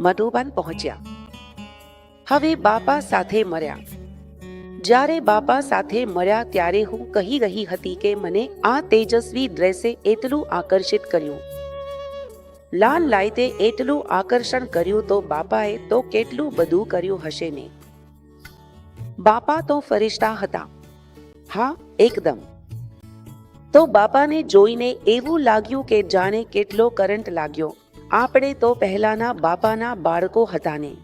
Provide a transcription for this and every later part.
મધુબન પહોંચ્યા. હવે બાપા સાથે મર્યા. જ્યારે બાપા સાથે મળ્યા ત્યારે હું કહી રહી હતી કે મને આ તેજસ્વી ડ્રેસે એટલું આકર્ષિત કર્યું. લાલ લાઇટે એટલું આકર્ષણ કર્યું તો બાપાએ તો કેટલું બધું કર્યું હશે ને. બાપા તો ફરિશ્તા હતા. હા, એકદમ. તો બાપાને જોઈને એવું લાગ્યું કે જાણે કેટલો કરંટ લાગ્યો. આપણે તો પહેલાના બાપાના બાળકો હતા ને.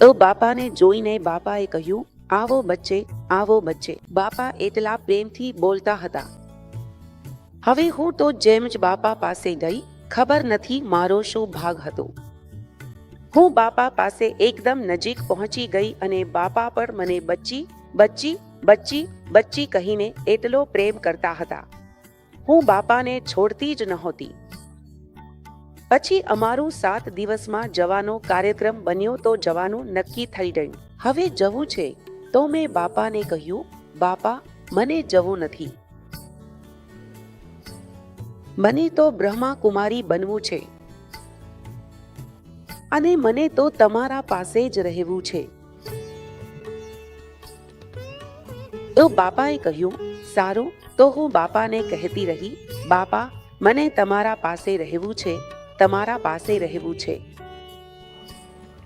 તો બાપાને જોઈને બાપાએ કહ્યું, આવો બચ્ચે આવો બચ્ચે. બાપા એટલા પ્રેમથી બોલતા હતા. હવે હું તો જેમ જ બાપા પાસે ગઈ, ખબર નથી મારો શું ભાગ હતો. હું બાપા પાસે એકદમ નજીક પહોંચી ગઈ અને બાપા પર મને બચ્ચી બચ્ચી બચ્ચી બચ્ચી કહીને એટલો પ્રેમ કરતા હતા. હું બાપાને છોડતી જ નહોતી. પછી અમારું સાત દિવસમાં જવાનો કાર્યક્રમ બન્યો તો જવાનું નક્કી થઈ ગયું. હવે જવું છે તો મેં બાપાને કહ્યું, બાપા, મને જવું નથી. મને તો બ્રહ્મા કુમારી બનવું છે. અને મને તો તમારા પાસે જ રહેવું છે. તો બાપાએ કહ્યું, સારું. તો હું બાપાને કહેતી રહી, બાપા, મને તમારા પાસે રહેવું છે. તમારા પાસે રહેવું છે.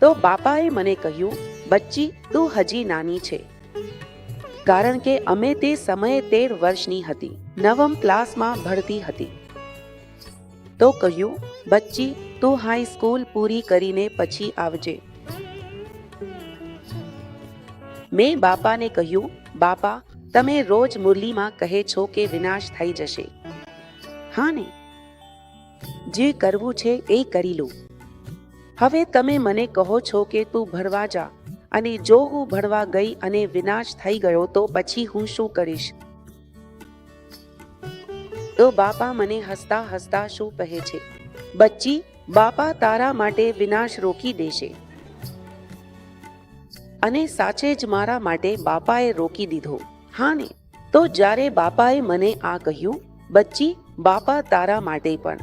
તો બાપાએ મને કહ્યું, બચ્ચી, તું હજી નાની છે. કારણ કે અમે તે સમયે તેર વર્ષની હતી, નવમ ક્લાસમાં ભણતી હતી. તો કહ્યું, બચ્ચી, તું હાઈ સ્કૂલ પૂરી કરીને પછી આવજે. મેં બાપાને કહ્યું, બાપા, તમે રોજ મુરલીમાં કહે છો કે વિનાશ થઈ જશે. હા ને જે કરવું છે એ કરી લો. હવે તમે મને કહો છો કે તું ભણવા જા, અને જો હું ભણવા ગઈ અને વિનાશ થઈ ગયો તો પછી હું શું કરીશ? તો બાપા મને હસતા હસતા શું કહે છે? બચ્ચી, બાપા તારા માટે વિનાશ રોકી દેશે. અને સાચે જ મારા માટે બાપાએ રોકી દીધો. હા ને? તો જ્યારે બાપાએ મને આ કહ્યું, બચ્ચી, બાપા તારા માટે પણ.